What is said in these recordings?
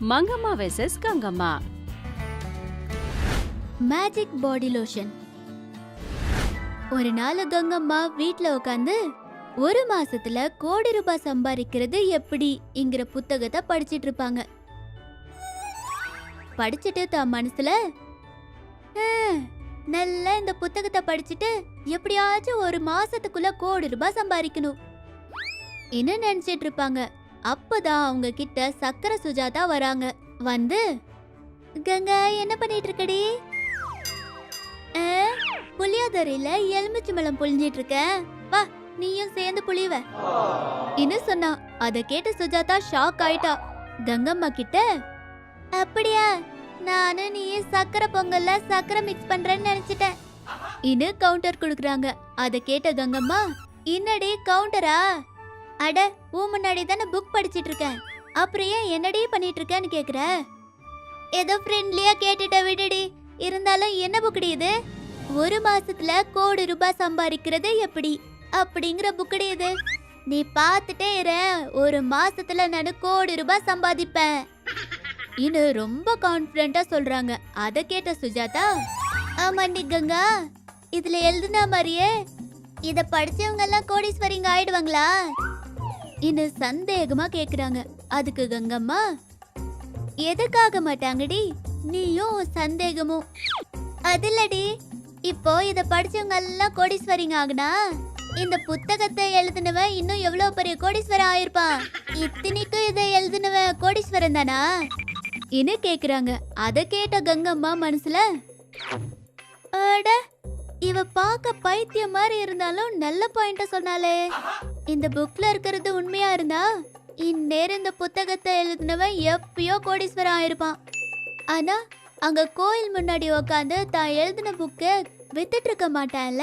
Mangamma versus Gangamma. Magic body lotion ஒரு நாள் கங்கம்மா வீட்டில் உட்காந்து ஒரு மாசத்துல கோடி ரூபாய் சம்பாதிக்கிறது எப்படிங்கிற புத்தகத்தை படிச்சிட்டு இருப்பாங்க. படிச்சுட்டு தான் மனசுல "ஆ, நல்லா இந்த புத்தகத்தை படிச்சுட்டு எப்படியாச்சும் ஒரு மாசத்துக்குள்ள கோடி ரூபாய் சம்பாதிக்கணும் என்ன நினைச்சிட்டு இருப்பாங்க? அப்பதான் அவங்க கிட்ட சக்கர சுஜாதா வராங்க. வந்து கங்கா என்ன பண்ணிட்டு இருக்கடி ஆ, எலுமிச்சம்பழம் புளிஞ்சிட்டு இருக்க வா நீயும் சேர்ந்து புளிவ. இன்னும் சொன்னா? அத கேட்டு சுஜாதா ஷாக் ஆயிட்டா. கங்கம்மா கிட்ட அப்படியா நானும் நீயும் சக்கரை பொங்கல்ல சக்கரை மிக்ஸ் பண்றேன்னு நினைச்சிட்டேன். இன்னும் கவுண்டர் கொடுக்குறாங்க. அத கேட்ட கங்கம்மா இன்னடி கவுண்டரா அட ஊ முன்னாடி தானே புக் படிச்சிட்டு இருக்கேன் அப்புறம் ஏன் என்னடி பண்ணிட்டு இருக்கேன்னு கேக்குற? ஏதோ ஃப்ரெண்ட்லியா கேட்டுட்ட விடுடி. இருந்தாலும் என்ன புக்கடி இது? ஒரு மாசத்துல கோடி ரூபாய் சம்பாதிக்கிறது எப்படி? அப்படிங்கிற புக்கடி இது. நீ பார்த்துட்டே இரு. ஒரு மாசத்துல நான் கோடி ரூபாய் சம்பாதிப்பேன். இன்னும் ரொம்ப கான்பிடண்டா சொல்றாங்க. அதை கேட்ட சுஜாதா ஆமாண்டி கங்கா இதுல எழுதுன மாதிரியே இதை படிச்சவங்க எல்லாம் கோடீஸ்வரிங்க ஆயிடுவாங்களா? இன்னும் சந்தேகமா கேக்குறாங்க. அதுக்கு கங்கம்மா எதுக்காக மாட்டாங்கடி? நீயும் சந்தேகமும். அதில்லடி. இப்போ இத படிச்சவங்க எல்லாம் கோடீஸ்வரிங்க ஆகுனா? இந்த புத்தகத்தை எழுதினவன் இன்னும் எவ்வளவு பெரிய கோடீஸ்வரன் ஆயிருப்பான்? இத்தனைக்கும் இதை எழுதினவன் கோடீஸ்வரன் தானா? இன்னும் கேக்குறாங்க. அத கேட்ட கங்கம்மா மனசுல அட இவ பார்க்க பைத்தியம் மாதிரி இருந்தாலும் நல்ல பாயிண்ட சொன்னாலே இந்த புக்ல இருக்கிறது உண்மையா இருந்தா இந்நேரம் இந்த புத்தகத்தை எழுதினவன் எப்பயோ கோடீஸ்வரன் ஆயிருப்பான். ஆனா அங்க கோயில் முன்னாடி உக்காந்து தான் எழுதின புக்கை வித்துட்டு இருக்க மாட்டான்ல.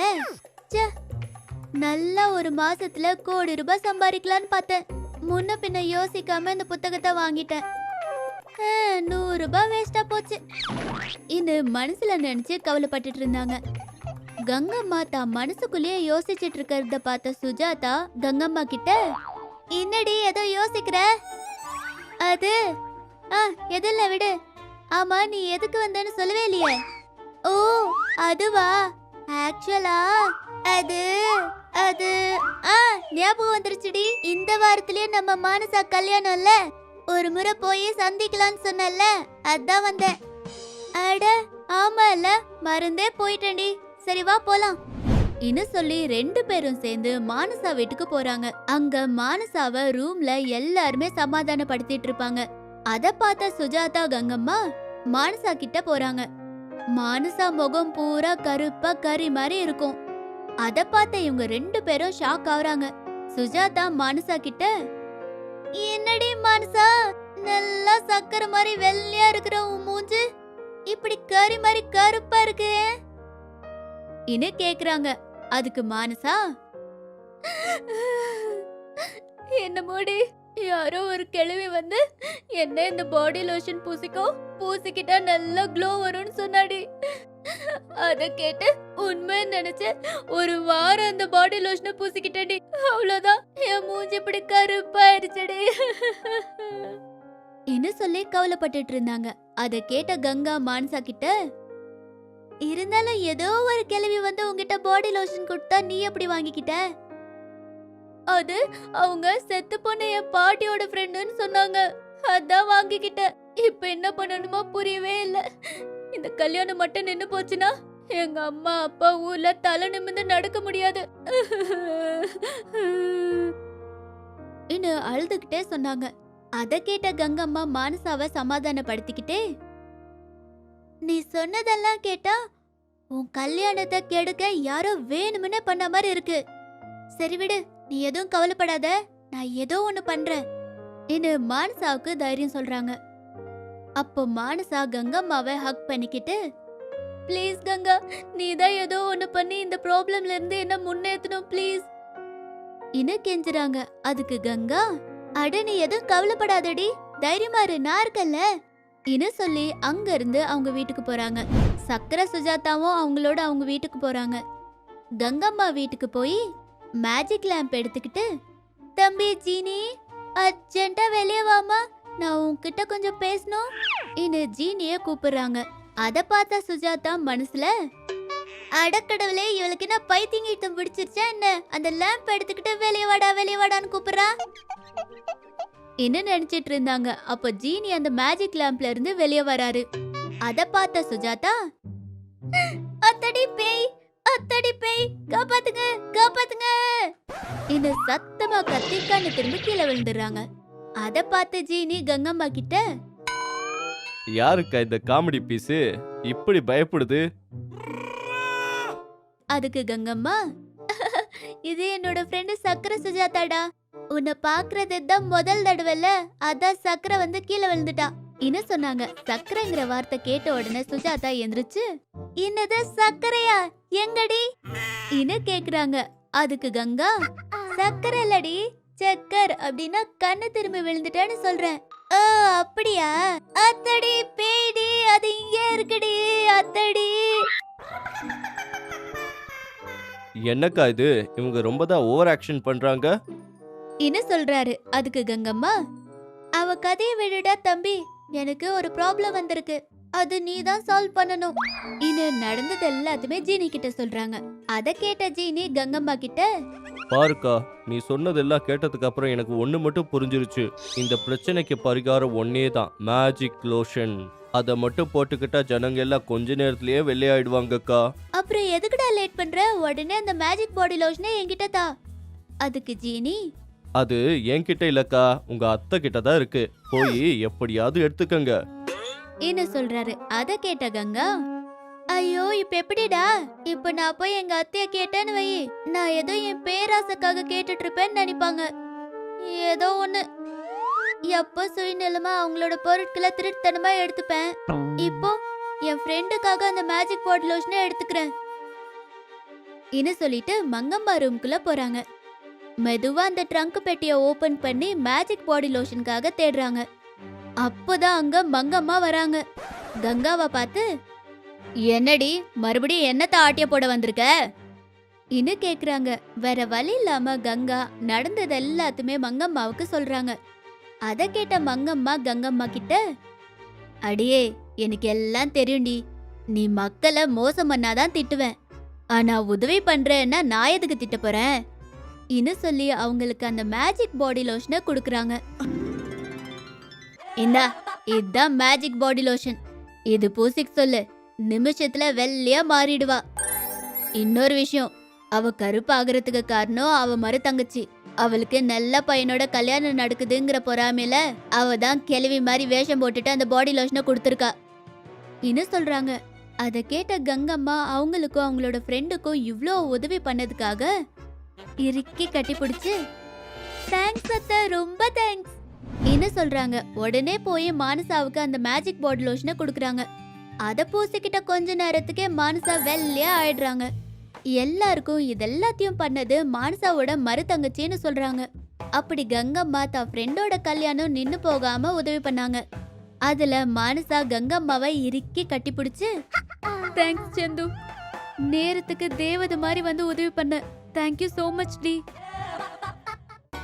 நல்லா ஒரு மாசத்துல கோடி ரூபாய் சம்பாதிக்கலான்னு பார்த்தேன். முன்ன பின்ன யோசிக்காம இந்த புத்தகத்தை வாங்கிட்டேன். ஆ, நூறு ரூபாய் வேஸ்டா போச்சு. இது மனசுல நினைச்சு கவலைப்பட்டுட்டு இருந்தாங்க. கங்கம்மா தான் மனசுக்குள்ளேயே யோசிச்சுட்டு இருக்கிறத பார்த்த சுஜாதா கங்கம்மா கிட்ட என்னடி ஏதோ யோசிக்கிற? அது ஆ எதில் விடு. ஆமா நீ எதுக்கு வந்தேன்னு சொல்லவே இல்லையே. ஓ அதுவா? ஆக்சுவலா? அது அது ஆ ஞாபகம் வந்துருச்சுடி. இந்த வாரத்திலேயே நம்ம மானசா கல்யாணம்ல ஒரு முறை போய் சந்திக்கலாம்னு சொன்னல அதான் வந்தேன். அட ஆமால மறந்தே போயிட்டேன்டி. சரி வா போலாம். இன்னும் சொல்லி ரெண்டு பேரும் சேர்ந்து மானசா வீட்டுக்கு போறாங்க. அங்க மானசாவ ரூம்ல எல்லாருமே சமாதானப்படுத்திட்டு இருப்பாங்க. அத பார்த்த சுஜாதா கங்கம்மா மானசா கிட்ட போறாங்க. மானசா முகம் பூரா கருப்பா கறி மாதிரி இருக்கும். அத பார்த்த இவங்க ரெண்டு பேரும் ஷாக் ஆகுறாங்க சுஜாதா மானசா கிட்ட என்னடி மானசா நல்லா சக்கரை மாதிரி வெள்ளையா இருக்கிற மூஞ்சு? இப்படி கறி மாதிரி கருப்பா இருக்கேன் இன்னும் கேக்குறாங்க? அதுக்கு மானசா? என்ன மூடி யாரோ ஒரு கிழவி வந்து என்ன இந்த பாடி லோஷன் பூசிக்கோ? பூசிக்கிட்டா நல்லா க்ளோ வரும்னு சொன்னாடி. அத கேட்டு உண்மை நினைச்சு ஒரு வாரம் அந்த பாடி லோஷனை பூசிக்கிட்டேடி அவ்வளவுதான். என் மூஞ்சி இப்படி கருப்பாயிருச்சடி. என்ன சொல்லி கவலைப்பட்டுட்டு இருந்தாங்க? அத கேட்ட கங்கா மானசா கிட்ட இருந்தாலும் ஏதோ ஒரு கிழவி வந்து உங்ககிட்ட பாடி லோஷன் கொடுத்தா நீ எப்படி வாங்கிக்கிட்ட? அது அவங்க செத்து போன என் பாட்டியோட ஃப்ரெண்டுன்னு சொன்னாங்க. அதான் வாங்கிக்கிட்டேன் இப்ப என்ன பண்ணணுமோ புரியவே இல்ல. இந்த கல்யாணம் மட்டும் நின்னு போச்சுன்னா எங்க அம்மா அப்பா ஊர்ல தலை நிமிந்து நடக்க முடியாது. இன்னும் அழுதுகிட்டே சொன்னாங்க. அதை கேட்ட கங்கம்மா மானசாவை சமாதானப்படுத்திக்கிட்டே நீ சொன்னதெல்லாம் கேட்டா உன் கல்யாணத்தை கெடுக்க யாரோ வேணும்னு பண்ண மாதிரி இருக்கு. சரி விடு நீ எதுவும் கவலைப்படாத நான் ஏதோ ஒன்று பண்றேன். இன்னு மானசாவுக்கு தைரியம் சொல்றாங்க. அப்போ மானசா கங்கம்மாவை ஹக் பண்ணிக்கிட்டு ப்ளீஸ் கங்கா நீ தான் ஏதோ ஒன்று பண்ணி இந்த ப்ராப்ளம்ல இருந்து என்ன முன்னேற்றணும் ப்ளீஸ் இன்னும் கெஞ்சுறாங்க. அதுக்கு கங்கா அட நீ எதுவும் கவலைப்படாதடி தைரியமா இரு நான் இருக்கல்ல இன்னு சொல்லி அங்க இருந்து அவங்க வீட்டுக்கு போறாங்க. சக்கர சுஜாதாவும் அவங்களோட அவங்க வீட்டுக்கு போறாங்க. கங்கம்மா வீட்டுக்கு போய் மேஜிக் லேம்ப் எடுத்துக்கிட்டு தம்பி ஜீனி அர்ஜென்ட்டாக வெளியே வாமா நான் உன்கிட்ட கொஞ்சம் பேசணும் இன்னு ஜீனிய கூப்பிடுறாங்க. அத பார்த்தா சுஜாதா மனசுல அடக்கடவுளே இவளுக்கு என்ன பைத்தியங்கிட்டம் பிடிச்சிருச்சா என்ன? அந்த லேம்ப் எடுத்துக்கிட்டு வெளியே வாடா வெளியே வாடான்னு கூப்பிடுறா? என்ன நினைச்சிட்டு இருந்தாங்க அப்ப ஜீனி அந்த மேஜிக் லேம்ப்ல இருந்து வெளியே வராரு. அத பார்த்த சுஜாதா அத்தடி பேய் அத்தடி பேய் காப்பாத்துங்க காப்பாத்துங்க. இந்த சத்தமா கத்திக்கான்னு திரும்பி கீழே விழுந்துடுறாங்க. அத பார்த்த ஜீனி கங்கம்மா கிட்ட யாருக்கா இந்த காமெடி பீஸு இப்படி பயப்படுது? அதுக்கு கங்கம்மா இது என்னோட ஃப்ரெண்டு சக்கர சுஜாதாடா. உன்னை பாக்குறது தான் முதல் தடவைல அதான் சக்கரை வந்து கீழே விழுந்துட்டா. என்ன சொன்னாங்க? சக்கரைங்கிற வார்த்தை கேட்ட உடனே சுஜாதா எந்திரிச்சு என்னது சக்கரையா? எங்கடி? இன்னு கேக்குறாங்க? அதுக்கு கங்கா. சக்கரை இல்லடி. சக்கர் அப்படின்னா கண்ணு திரும்பி விழுந்துட்டேன்னு சொல்றேன். ஓ அப்படியா? அத்தடி பேடி அது இங்கே இருக்குடி. அத்தடி. என்னக்கா இது? இவங்க ரொம்ப தான் ஓவர் ஆக்ஷன் பண்றாங்க. என்ன சொல்றாரு? அதுக்கு கங்கம்மா அவ கதையை விடுடா தம்பி. எனக்கு ஒரு ப்ராப்ளம் வந்திருக்கு. அது நீ தான் சால்வ் பண்ணணும். இது நடந்தது எல்லாத்தையுமே ஜீனி கிட்ட சொல்றாங்க. அத கேட்ட ஜீனி கங்கம்மா கிட்ட பாருக்கா நீ சொன்னதெல்லாம் கேட்டதுக்கு அப்புறம் எனக்கு ஒண்ணு மட்டும் புரிஞ்சிருச்சு. இந்த பிரச்சனைக்கு பரிகாரம் ஒன்னே தான் மேஜிக் லோஷன் அதை மட்டும் போட்டுக்கிட்டா ஜனங்க எல்லாம் கொஞ்ச நேரத்திலேயே வெள்ளையாயிடுவாங்கக்கா. அப்புறம் எதுக்குடா லேட் பண்ற? உடனே அந்த மேஜிக் பாடி லோஷனை என்கிட்ட தா அதுக்கு ஜீனி அது என்கிட்ட இல்லக்கா. உங்க அத்தை கிட்ட தான் இருக்கு. போய் எப்படியாவது எடுத்துக்கங்க. என்ன சொல்றாரு? அத கேட்ட கங்கா. ஐயோ இப்ப எப்படிடா? இப்ப நான் போய் எங்க அத்தைய கேட்டேன்னு வை. நான் ஏதோ என் பேராசைக்காக கேட்டுட்டு இருப்பேன்னு நினைப்பாங்க. ஏதோ ஒண்ணு. எப்போ சுயநலமா அவங்களோட பொருட்களை திருட்டுத்தனமா எடுத்துப்பேன்? இப்போ என் ஃப்ரெண்டுக்காக அந்த மேஜிக் பாட் லோஷனை எடுத்துக்கிறேன். இன்னும் சொல்லிட்டு மங்கம்மா ரூம்குள்ள போறாங்க. மெதுவா அந்த ட்ரங்க் பெட்டியை ஓபன் பண்ணி மேஜிக் பாடி லோஷனுக்காக தேடுறாங்க. அப்போதான் அங்க மங்கம்மா வராங்க. கங்காவை பார்த்து என்னடி மறுபடியும் என்னத்த ஆட்டிய போட வந்திருக்க? இன்னும் கேக்குறாங்க. வேற வழி இல்லாம கங்கா நடந்தது எல்லாத்துமே மங்கம்மாவுக்கு சொல்றாங்க. அத கேட்ட மங்கம்மா கங்கம்மா கிட்ட அடியே எனக்கு எல்லாம் தெரியும்டி. நீ மக்களை மோசம் பண்ணாதான் திட்டுவேன். ஆனா உதவி பண்றேன்னா நான் எதுக்கு திட்ட போறேன்? இன்னும் சொல்லி அவங்களுக்கு அந்த மேஜிக் பாடி லோஷனை கொடுக்குறாங்க. இந்தா இதுதான் மேஜிக் பாடி லோஷன் இது பூசிக் சொல்லு. நிமிஷத்துல வெள்ளையா மாறிடுவா. இன்னொரு விஷயம் அவ கருப்பாகிறதுக்கு காரணம் அவ மறு தங்கச்சி. அவளுக்கு நல்ல பையனோட கல்யாணம் நடக்குதுங்கிற பொறாமையில அவ தான் கிளவி மாதிரி வேஷம் போட்டுட்டு அந்த பாடி லோஷனை கொடுத்துருக்கா. இன்னும் சொல்றாங்க அதை கேட்ட கங்கம்மா அவங்களுக்கும் அவங்களோட ஃப்ரெண்டுக்கும் இவ்வளோ உதவி பண்ணதுக்காக இறுக்கி கட்டி பிடிச்சு தேங்க்ஸ் அத்தை ரொம்ப தேங்க்ஸ் என்ன சொல்றாங்க? உடனே போய் மானசாவுக்கு அந்த மேஜிக் பாடி லோஷனை கொடுக்குறாங்க. அதை பூசிக்கிட்ட கொஞ்ச நேரத்துக்கே மானசா வெள்ளையா ஆயிடுறாங்க. எல்லாருக்கும் இதெல்லாத்தையும் பண்ணது மானசாவோட மறு தங்கச்சின்னு சொல்றாங்க. அப்படி கங்கம்மா தான் ஃப்ரெண்டோட கல்யாணம் நின்னு போகாம உதவி பண்ணாங்க. அதுல மானசா கங்கம்மாவை இறுக்கி கட்டிப்பிடிச்சு தேங்க்ஸ் செந்து. நேரத்துக்கு தேவதை மாதிரி வந்து உதவி பண்ண. Thank you so much, Dee.